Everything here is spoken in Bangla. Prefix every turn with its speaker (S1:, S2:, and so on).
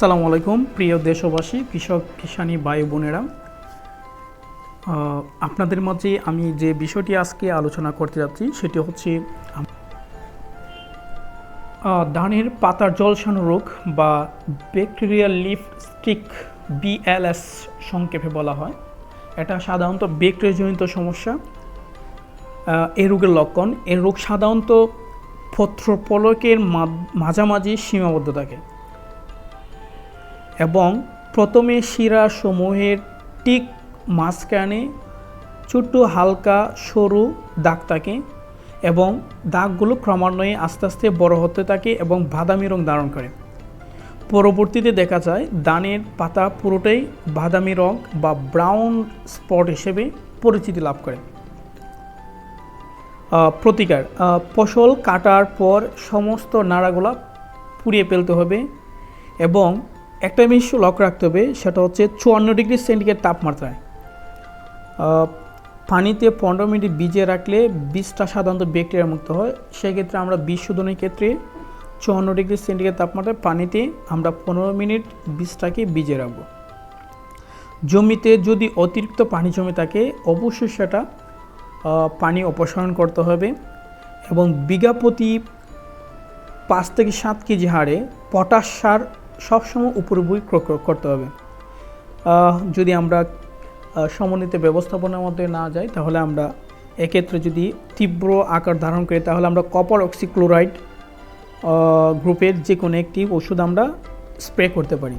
S1: আসসালামু আলাইকুম, প্রিয় দেশবাসী, কৃষক, কিষানি ভাই বোনেরা। আপনাদের মাঝে আমি যে বিষয়টি আজকে আলোচনা করতে যাচ্ছি, সেটি হচ্ছে ধানের পাতার জলসানো রোগ বা ব্যাকটেরিয়াল লিফ স্টিক বিএলএস সংক্ষেপে বলা হয়। এটা সাধারণত ব্যাকটেরিয়াজনিত সমস্যা। এই রোগের লক্ষণ এই রোগ সাধারণত পত্রপলকের মাঝামাঝি সীমাবদ্ধ থাকে। এবং প্রথমে শিরা সমূহের ঠিক মাঝখানে ছোট্ট হালকা সরু দাগ থাকে এবং দাগগুলো ক্রমান্বয়ে আস্তে আস্তে বড় হতে থাকে এবং বাদামি রং ধারণ করে। পরবর্তীতে দেখা যায় দানের পাতা পুরোটাই বাদামি রং বা ব্রাউন স্পট হিসেবে পরিচিতি লাভ করে। প্রতিকার ফসল কাটার পর সমস্ত নাড়াগুলা পুড়িয়ে ফেলতে হবে এবং একটা জিনিস লক্ষ্য রাখতে হবে, সেটা হচ্ছে চুয়ান্ন ডিগ্রি সেন্টিগ্রেড তাপমাত্রায়। পানিতে পনেরো মিনিট ভিজিয়ে রাখলে বীজটা সাধারণত ব্যাকটেরিয়া মুক্ত হয়। সেক্ষেত্রে আমরা বীজ শোধনের ক্ষেত্রে চুয়ান্ন ডিগ্রি সেন্টিগ্রেড তাপমাত্রায় পানিতে আমরা পনেরো মিনিট বীজটাকে ভিজিয়ে রাখব। জমিতে যদি অতিরিক্ত পানি জমে থাকে, অবশ্যই সেটা পানি অপসারণ করতে হবে এবং বিঘা প্রতি পাঁচ থেকে সাত কেজি হারে পটাশ সার সবসময় উপরে ক্রয় করতে হবে। যদি আমরা সমন্বিত ব্যবস্থাপনার মধ্যে না যাই, তাহলে আমরা এক্ষেত্রে যদি তীব্র আকার ধারণ করি, তাহলে আমরা কপার অক্সিক্লোরাইড গ্রুপের যে কোনো একটি ওষুধ আমরা স্প্রে করতে পারি।